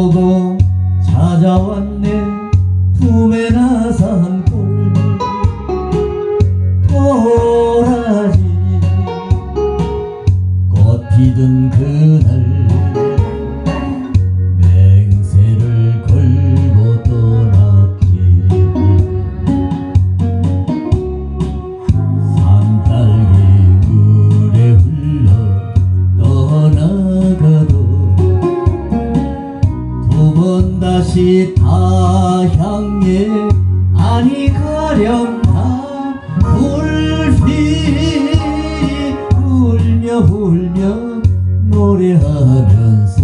보고 찾아왔네. 품에 나산 꿀벌 도라지. 꽃 피던 그날. 우리 다 향해 아니 가련 다. 불빛 울며 울며 노래하면서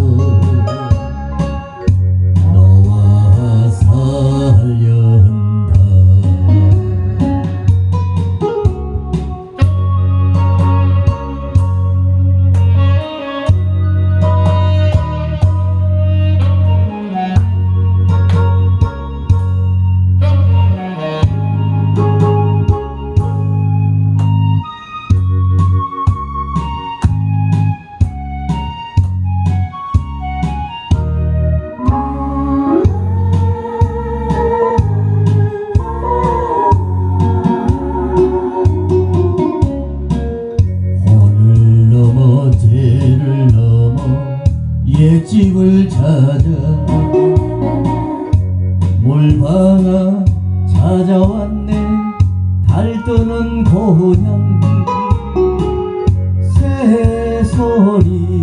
집을 찾아 몰방아 찾아왔네. 달 뜨는 고향. 새소리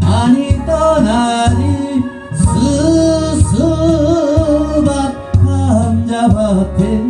兄となり進まっんじゃばて